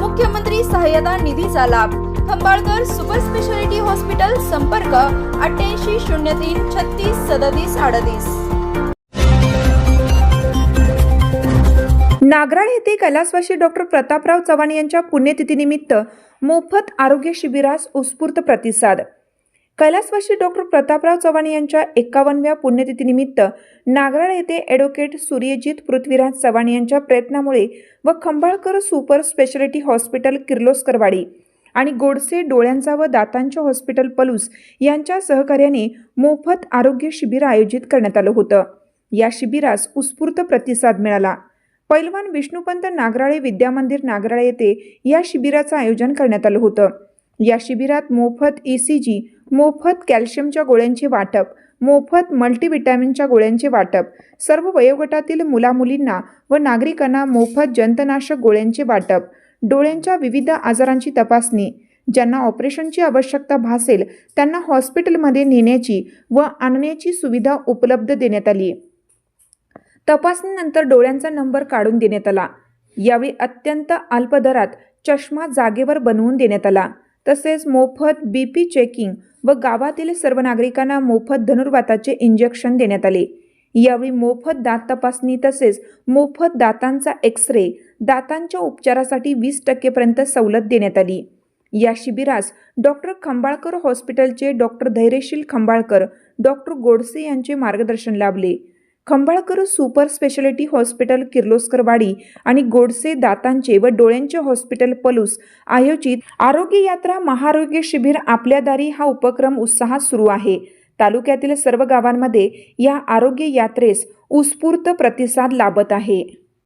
मुख्यमंत्री सहाय्यता निधीचा लाभ. खंबाळकर सुपर स्पेशालिटी हॉस्पिटल संपर्क अठ्ठ्याऐंशी शून्य तीन छत्तीस सदतीस अडतीस. नागराळ येथे कैलासवासी डॉक्टर प्रतापराव चव्हाण यांच्या पुण्यतिथीनिमित्त मोफत आरोग्य शिबिरास उत्स्फूर्त प्रतिसाद. कैलासवासी डॉक्टर प्रतापराव चव्हाण यांच्या एकावन्नव्या पुण्यतिथीनिमित्त नागराळ येथे ॲडव्होकेट सूर्यजित पृथ्वीराज चव्हाण यांच्या प्रयत्नामुळे व Khambalkar super speciality hospital Kirloskarwadi आणि गोडसे डोळ्यांचा व दातांच्या हॉस्पिटल पलूस यांच्या सहकार्याने मोफत आरोग्य शिबिर आयोजित करण्यात आलं होतं. या शिबिरास उत्स्फूर्त प्रतिसाद मिळाला. पैलवान विष्णुपंत नागराळे विद्यामंदिर नागराळे येथे या शिबिराचं आयोजन करण्यात आलं होतं. या शिबिरात मोफत ई सी जी मोफत कॅल्शियमच्या गोळ्यांचे वाटप मोफत मल्टीव्हिटॅमिनच्या गोळ्यांचे वाटप. सर्व वयोगटातील मुलामुलींना व नागरिकांना मोफत जंतनाशक गोळ्यांचे वाटप. डोळ्यांच्या विविध आजारांची तपासणी. ज्यांना ऑपरेशनची आवश्यकता भासेल त्यांना हॉस्पिटलमध्ये नेण्याची व आणण्याची सुविधा उपलब्ध देण्यात आली. तपासणीनंतर डोळ्यांचा नंबर काढून देण्यात आला. यावेळी अत्यंत अल्प दरात चष्मा जागेवर बनवून देण्यात आला. तसेच मोफत बी पी चेकिंग व गावातील सर्व नागरिकांना मोफत धनुर्वाताचे इंजेक्शन देण्यात आले. यावेळी मोफत दात तपासणी तसेच मोफत दातांचा एक्स रे दातांच्या उपचारासाठी वीस टक्केपर्यंत सवलत देण्यात आली. या शिबिरास डॉक्टर खंबाळकर हॉस्पिटलचे डॉक्टर धैर्यशील खंबाळकर डॉक्टर गोडसे यांचे मार्गदर्शन लाभले. Khambalkar super speciality hospital Kirloskarwadi आणि गोडसे दातांचे व डोळ्यांचे हॉस्पिटल पलूस आयोजित आरोग्य यात्रा महाआरोग्य शिबिर आपल्या दारी हा उपक्रम उत्साहात सुरू आहे. तालुक्यातील सर्व गावांमध्ये या आरोग्य यात्रेस उत्स्फूर्त प्रतिसाद लाभत आहे.